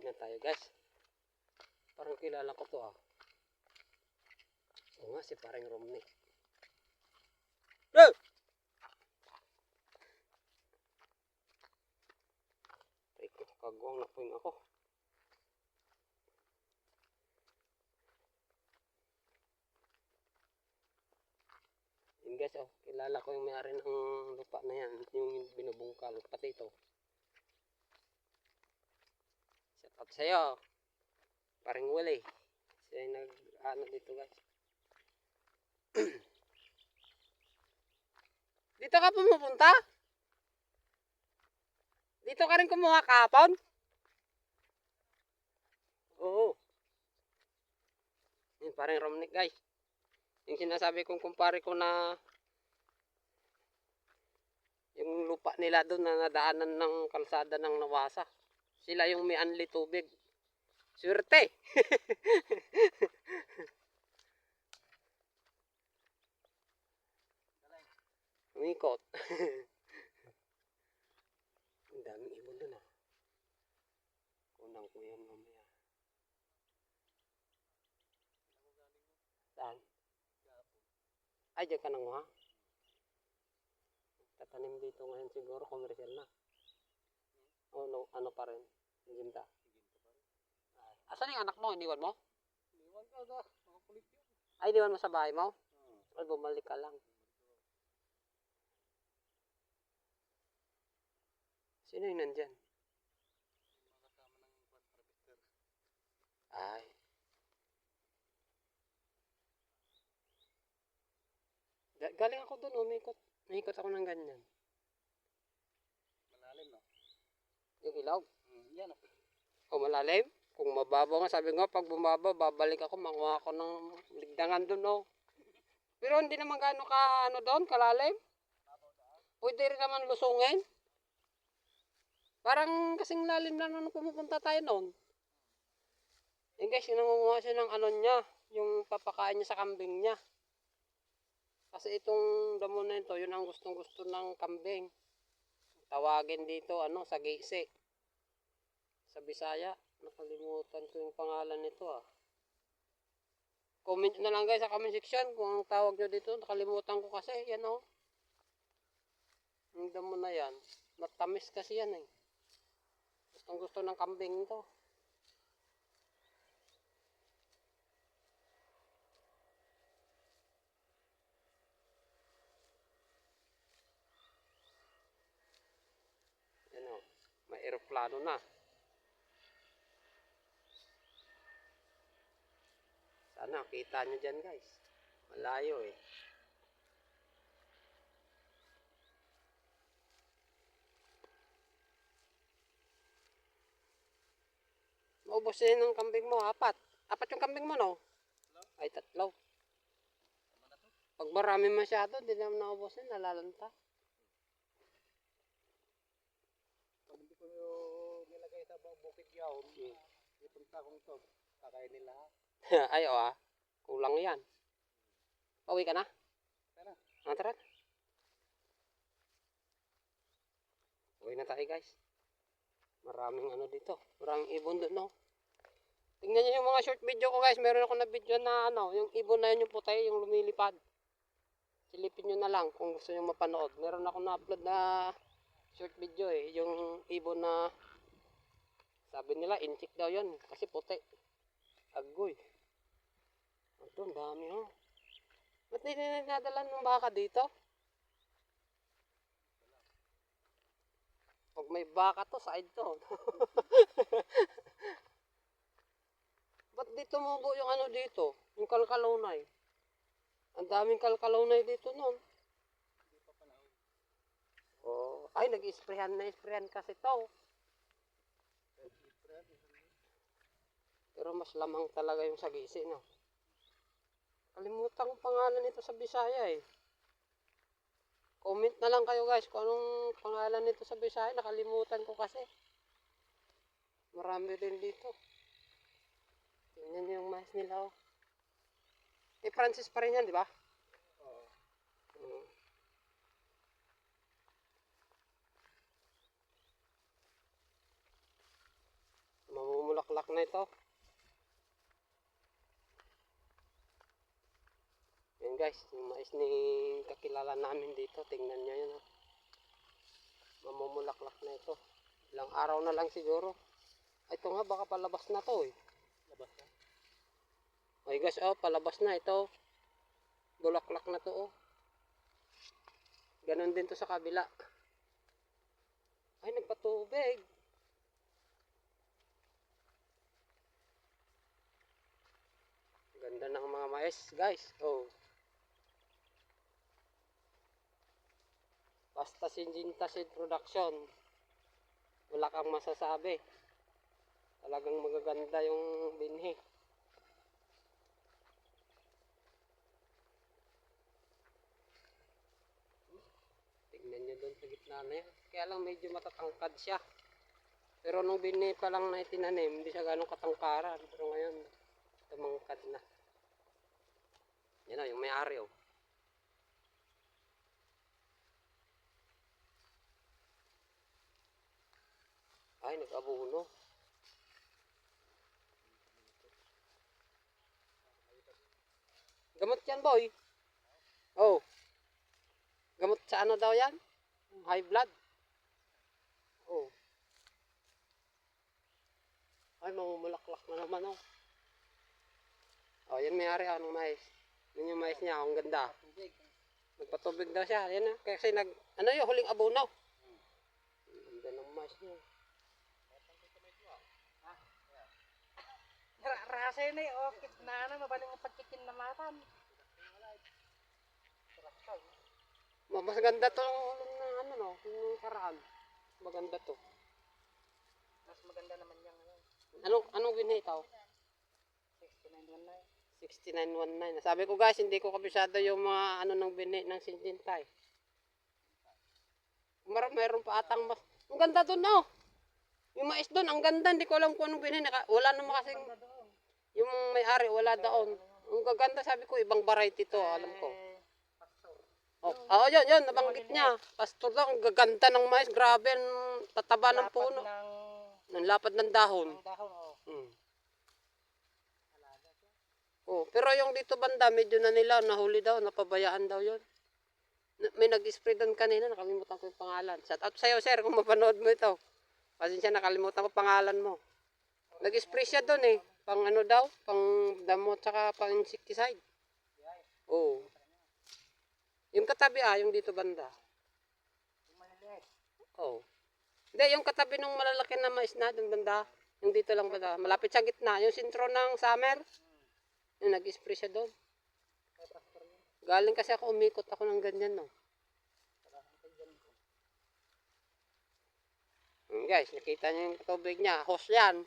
Tignan tayo guys. Parang kilala ko to ah. Oo nga, si parang Romney. No! Ay ko, kagwang na po yung ako. Yun guys, oh, kilala ko yung may-ari ng lupa na yan, yung binubungkal, pati ito. Out sa'yo. Paring wala eh. Siya yung nag, ano dito guys. dito ka pumupunta? Dito ka rin kumuha kahapon? Oo. Yun, parang Romnick guys. Yung sinasabi kong kumpare ko na yung lupa nila doon na nadaanan ng kalsada ng nawasa. Sila yung may anli tubig. Swerte! Umikot. Ang daming ibon doon ah. Kunang ko yan mamaya. Saan? Ay, dyan ka nang ha? Tatanim dito ngayon siguro, commercial na. O no, ano pa rin? Ginta. Ay. Asan yung anak mo? Iniwan mo? Iwan ka da, mga kulit yun. Ay, iniwan mo sa bahay mo? Ay, bumalik ka lang. Sino yung nandyan? Ay. Ga- Galing ako doon, umikot. Umikot ako ng ganyan. Malalim no? Yung ilaw. Yan. O malalim. Kung mababaw nga, sabi nga, pag bumaba, babalik ako, manguha ako ng ligdangan doon, no. Pero hindi naman gaano ka, ano doon, kalalim. Pwede rin naman lusungin. Parang kasing lalim lang nung pumupunta tayo noon. Eh guys, nangunguha siya ng ano niya, yung papakain niya sa kambing niya. Kasi itong damo na ito, yun ang gustong gusto ng kambing. Tawagin dito, ano, sa gisi. Sa Bisaya. Nakalimutan ko yung pangalan nito ah. Comment na lang guys sa comment section kung ang tawag nyo dito. Nakalimutan ko kasi. Yan oh. Yung damo na yan. Matamis kasi yan eh. Gustong gusto ng kambing to. Yan oh. May aeroplano na. Sana kita nyo dyan guys. Malayo eh. Maubos na yun ng kambing mo, apat. Apat yung kambing mo, no? Ay, tatlo. Pag marami masyado, hindi naman naubos yun, nalalanta. Pag hindi ko nilagay sa bu- bukid yaon, Hmm. ipunta kong ito. Kakain nila. Ay, oh, ah. Kulang yan. Pauwi ka na? Tara. Ah, tara. Uwi na tayo guys. Maraming ano dito. Maraming ibon doon, no? Tingnan niyo yung mga short video ko guys. Meron ako na video na ano, yung ibon na yun yung puti, yung lumilipad. Silipin nyo na lang kung gusto nyo mapanood. Meron ako na-upload na short video eh. Yung ibon na sabi nila, inchik daw yun. Kasi puti. Agoy. Ito, ang dami oh. Ba't hindi na nadala ng baka dito? Pag may baka to, side to. Ba't di tumubo yung ano dito? Yung kalkalonay. Ang daming kalkalonay dito noon. Oh, ay nag-sprayan na sprayan kasi to. Pero mas lamang talaga yung sagisi, no? Kalimutan ko pangalan nito sa Bisaya eh. Comment na lang kayo guys kung anong pangalan nito sa Bisaya. Nakalimutan ko kasi. Marami din dito. Tingnan niyo yung mais nila oh. Eh Francis pa rin yan, di ba? Oo. Mm. Mamumula na ito. Guys, yung mais ni kakilala namin dito. Tingnan nyo yun. oh. Mamumulaklak na ito. Ilang araw na lang siguro. Ay, Ito nga, baka palabas na to eh. Labas na. Ay guys, oh, palabas na ito. Bulaklak na to, oh. Ganon din to sa kabila. Ay, nagpatubig. Ganda ng mga mais, guys. Oh. Basta Syngenta Seed Production. Wala kang masasabi. Talagang magaganda yung binhi. Tingnan nyo doon sa gitna na yan. Kaya lang medyo matatangkad siya. Pero nung bini pa lang na itinanim, hindi siya ganong katangkaran. Pero ngayon, tumangkad na. Yan o, yung may-ari o. Ay, nag-abuno. Gamot yan, boy. Oh. Gamot sa ano daw yan? High blood. Oh. Ay, mamumulaklak na naman, oh. Oh, yan may-ari ah, ng mais. Yun yung mais niya, ang ganda. Tubig. Nagpatubig daw siya, yan ah. Kasi nag, ano yung huling abuno? Ang ganda ng mais niya. Rasa na eh, oh, na na, mabaling ang pagkikin na matan. Ma- Mas ganda to ng ano no, yung karaan. Maganda to. Mas maganda naman yan ngayon. Anong anong binhi ito? 69 na 6919. Sabi ko guys, hindi ko kabisado yung mga ano ng bini ng Sinjinta eh. Mar meron pa atang mas... Ang ganda doon oh. Yung mais doon, ang ganda. Hindi ko alam kung anong. Naka, wala naman kasing... Yung may-ari, wala daon. Ang gaganda sabi ko, ibang variety to. Alam ko. Oh, oh yun, yun. Nabanggit niya. Pastor daw, ang gaganda ng mais. Grabe, ang tataba ng puno. ng, lapad ng dahon. dahon, siya. Oh, pero yung dito banda, medyo na nila, nahuli daw, napabayaan daw yon. May nag-spray doon kanina, nakalimutan ko yung pangalan. Shout out sa'yo, sir, kung mapanood mo ito. Pasensya, nakalimutan ko pangalan mo. Nag-spray siya doon eh. Pang ano daw, pang damo tsaka pang insecticide. Oo. Yung katabi ah, yung dito banda. Yung maliliit. Oo. Hindi, yung katabi ng malalaki na mais na doon banda. Yung dito lang banda. Malapit sa gitna. Yung sintro ng summer. Yung nag-spray siya doon. Galing kasi ako umikot ako ng ganyan, no. Hmm, guys, nakita niyo yung tubig niya. Hose yan.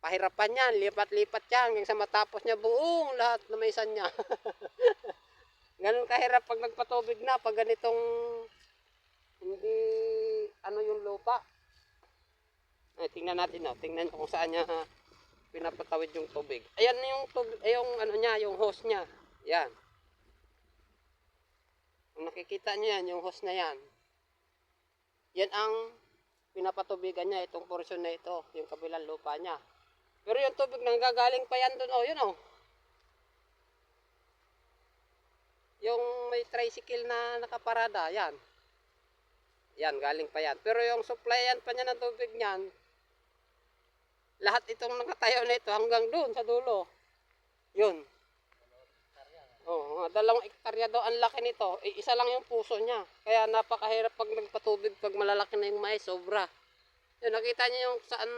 Pahirapan yan. Lipat-lipat yan. Hanggang sa matapos niya buong lahat na may niya. Ganun kahirap pag nagpatubig na. Pag ganitong hindi ano yung lupa. Ay, tingnan natin, no. Tingnan kung saan niya pinapatawid yung tubig. Ayan yung tubig, ay, yung ano niya, yung hose niya. Yan. Kung nakikita niyo yan, yung hose na yan. Yan ang pinapatubigan niya, itong portion na ito, yung kabilang lupa niya. Pero yung tubig nang gagaling pa yan doon, oh, yun oh. Yung may tricycle na nakaparada, yan. Yan, galing pa yan. Pero yung supplyan pa niya ng tubig niyan, lahat itong nakatayo na ito hanggang doon sa dulo. Yun. Oh, dalawang ektarya daw ang laki nito. Eh, isa lang yung puso niya. Kaya napakahirap pag nagpatubig pag malalaki na yung mais, sobra. Yun, nakita niyo yung saan,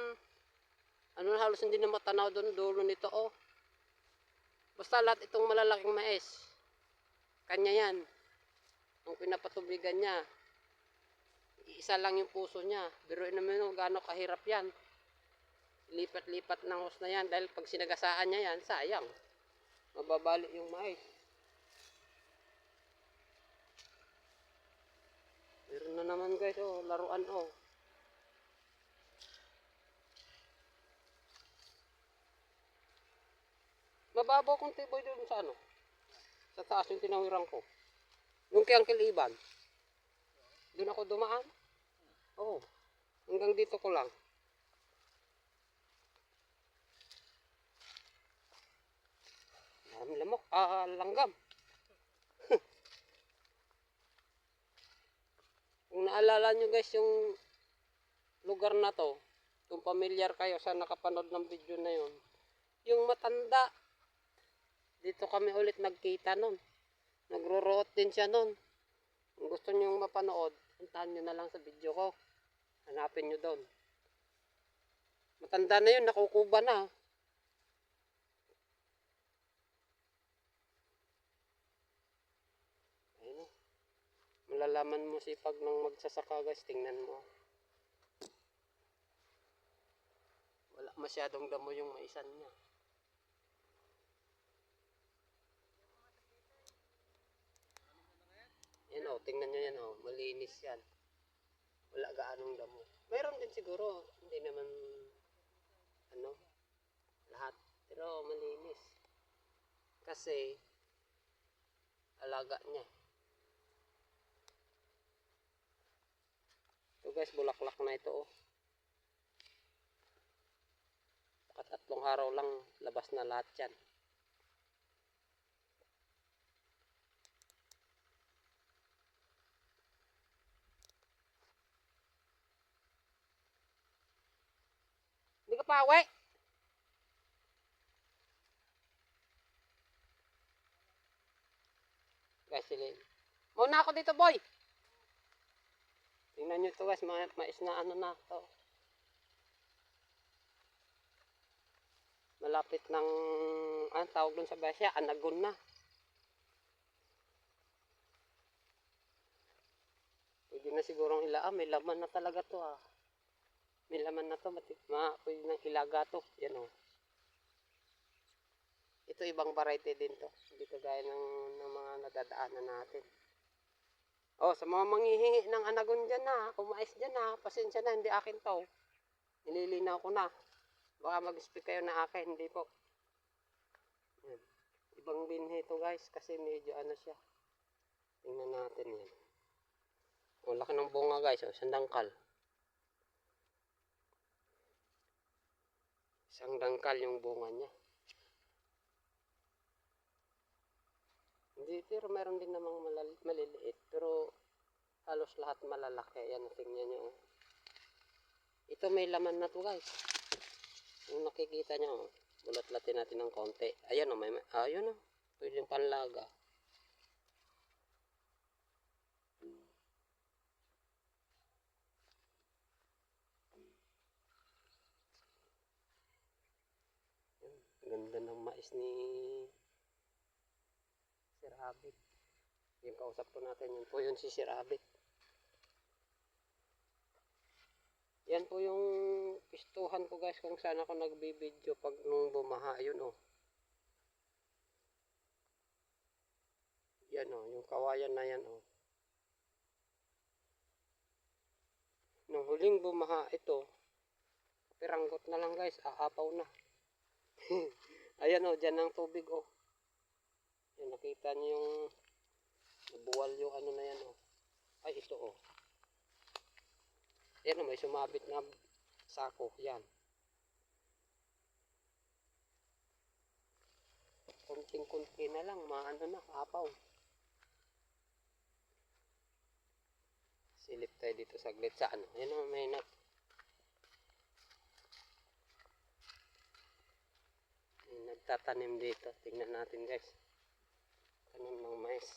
ano halos hindi na matanaw doon, dulo nito, oh. Basta lahat itong malalaking mais. Kanya yan. Ang pinapatubigan niya. Isa lang yung puso niya. Pero naman yung gaano kahirap yan. Lipat-lipat ng hose na yan dahil pag sinagasaan niya yan, sayang. Mababali yung mais. Meron na naman guys, oh, laruan oh. Mababaw kong tiboy doon sa ano. Sa taas yung tinawiran ko. Doon kay Uncle Iban. Doon ako dumaan. Oo. Hanggang dito ko lang. Maraming lamok. Ah, ah langgam. Kung naalala nyo guys yung lugar na to, kung pamilyar kayo sa nakapanood ng video na yun, yung matanda dito kami ulit nagkita nun. Nagro-root din siya nun. Kung gusto nyo mapanood, puntahan nyo na lang sa video ko. Hanapin nyo doon. Matanda na yun, nakukuba na. Ayun. Malalaman mo sipag ng magsasaka guys, tingnan mo. Wala masyadong damo yung maisan niya. Yan o, tingnan nyo yan o, malinis yan. Wala gaanong damo. Mayroon din siguro, hindi naman, ano, lahat. Pero malinis. Kasi, alaga niya. Ito guys, bulaklak na ito oh. Tatlong araw lang, labas na lahat yan. Uwi? Guys, silin. Muna ako dito, boy. Tingnan nyo to guys, ma mais na ano na to. Malapit ng, ano tawag dun sa basya, anagon na. Pwede na sigurong ilaan, may laman na talaga to ah. May laman na to, mati, ma, pwede nang ilaga to. Yan o. Ito ibang variety din to. Hindi kagaya ng, ng mga nadadaanan natin. Oh, sa mga manghihingi ng anagon dyan na, kumais dyan na, pasensya na, hindi akin to. Nililinaw ko na. Baka mag-speak kayo na akin, hindi po. Yan. Ibang binhi to guys, kasi medyo ano siya. Tingnan natin yan. Oh, laki ng bunga guys, oh, sandangkal. Isang dangkal yung bunga niya. Hindi, pero meron din namang malal- maliliit. Pero halos lahat malalaki. Yan, tingnan nyo. oh. Ito may laman na to guys. Kung nakikita nyo, oh, bulat-latin natin ng konti. Ayan o, may, may ayun o. Pwede yung panlaga. Yan, Ganda ng mais ni Sir Abit. Yung kausap po natin, yun po yun si Sir Abit. Yan po yung pistuhan ko guys kung saan ako nagbibideo pag nung bumaha. Yun oh. Yan oh, yung kawayan na yan oh. Nung huling bumaha ito, piranggot na lang guys, aapaw na. Ayan oh, dyan ang tubig oh. Yan, nakita niyo yung buwal yung ano na yan oh. Ay, ito oh. Yan oh, may sumabit na sako. Yan. Kunting-kunti na lang, maano na, apaw. Silip tayo dito saglit sa ano. Yan oh, may nat. May nagtatanim dito. Tingnan natin guys. Tanim ng mais.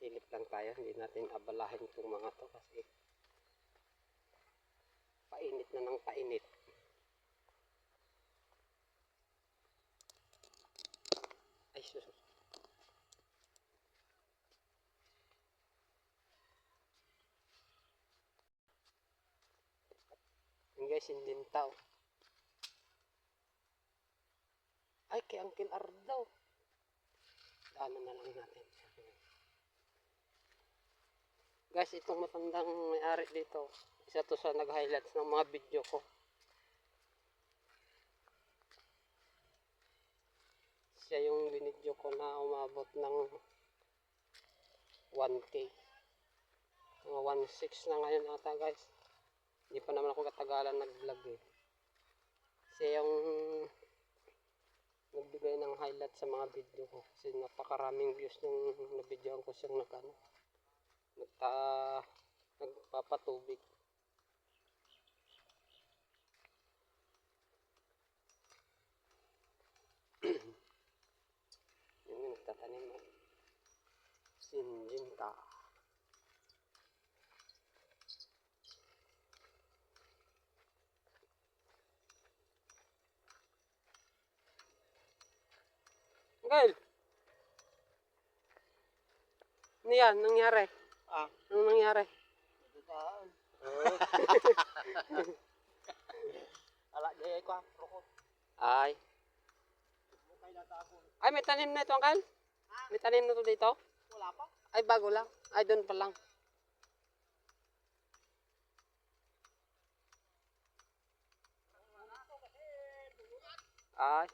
Silip lang tayo. Hindi natin abalahin itong mga to kasi painit na ng painit. Ay, susus. Yun guys, hindi tao. Ay, kay Uncle Ardaw. Daanan na lang natin. Guys, itong matandang may-ari dito, isa to sa nag-highlights ng mga video ko. Siya yung binidyo ko na umabot ng 1K. Mga 1.6 na ngayon ata guys. Hindi pa naman ako katagalan nag-vlog eh. Kasi yung nagbigay ng highlight sa mga video ko. Kasi napakaraming views nung nabidyoan ko siyang nag ano, nagta, nagpapatubig. Yun yung nagtatanim mo. Sinjinta. Gail! Ano yan? Nangyari? Ah, Anong nangyari? nagutaan. Ala, jaya ko ah. Rokot. Ay. Ay, may tanim na ito, Uncle? May tanim na ito dito? Wala pa. Ay, bago lang. Ay, doon pa lang. Ay.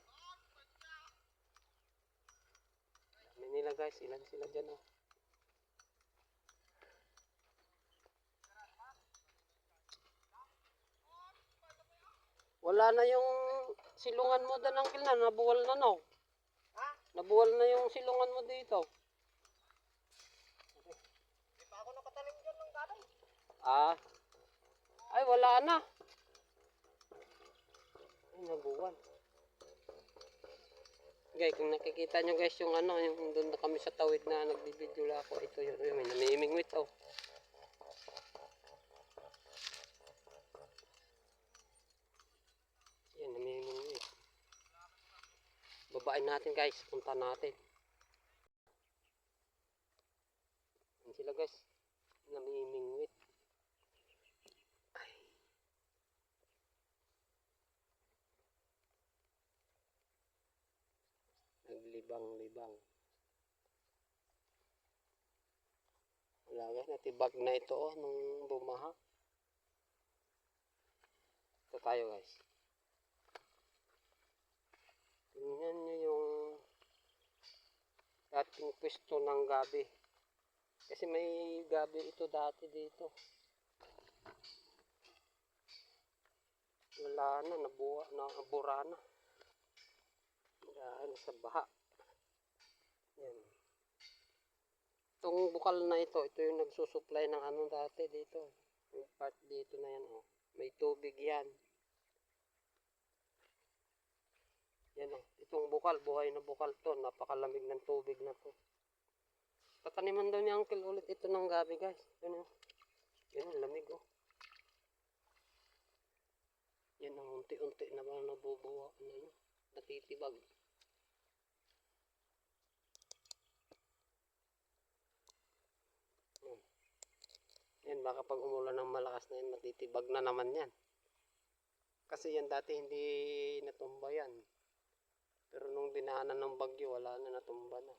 Dami nila guys. Ilan sila dyan oh. Wala na yung silungan mo doon, Uncle, na. Nabuwal na, no? Ha? Nabuwal na yung silungan mo dito. Di pa ako nakatanim dyan ng gabi. Ah. Ay, wala na. Ay, nabuwan. Guys, kung nakikita nyo guys yung ano, yung doon na kami sa tawid na nagbibideo lang ako. Ito yun, yun may namimingwit oh. Yan, namimingwit. Babain natin guys, punta natin. Yan sila guys, namimingwit. Naglibang-libang. Wala guys, natibag na ito oh, nung bumaha. Ito tayo guys. Tingnan nyo yung dating pwesto ng gabi. Kasi may gabi ito dati dito. Wala na, nabuha, nabura na dahil sa baha. Yan. Itong bukal na ito, ito yung nagsusupply ng ano dati dito. Yung part dito na yan, oh. May tubig yan. Yan, oh. Itong bukal, buhay na bukal to. Napakalamig ng tubig na to. Tataniman daw ni Uncle ulit ito ng gabi, guys. Yan, oh. Yan, lamig, oh. Yan ang unti-unti na nabubuwa, ano, natitibag. Yan, baka pag umulan ng malakas na yan, matitibag na naman yan. Kasi yan dati hindi natumba yan. Pero nung dinaanan ng bagyo, wala na natumba na.